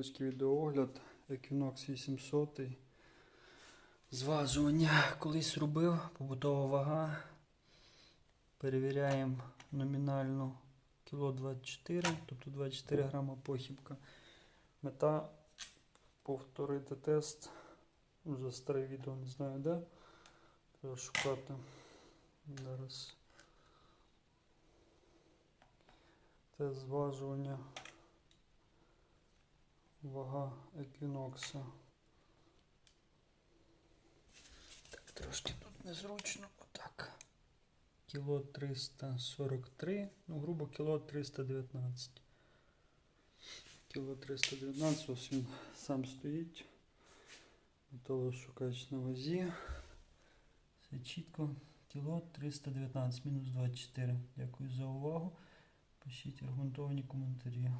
невеличкий відеоогляд. Equinox 800. Зважування колись робив, побутова вага. Перевіряємо номінальну кіло 24, тобто 24 грама похибка. Мета повторити тест. Вже старе відео не знаю де. Треба шукати. Зараз. Тест зважування. Вага еквінокса. Так, трошки тут незручно. Отак. Кіло 343, ну, грубо кіло 319. Кіло 319, ось він сам стоїть. Металошукач на вазі. Все чітко. Кіло 319, мінус 24. Дякую за увагу. Пишіть аргументовані коментарі.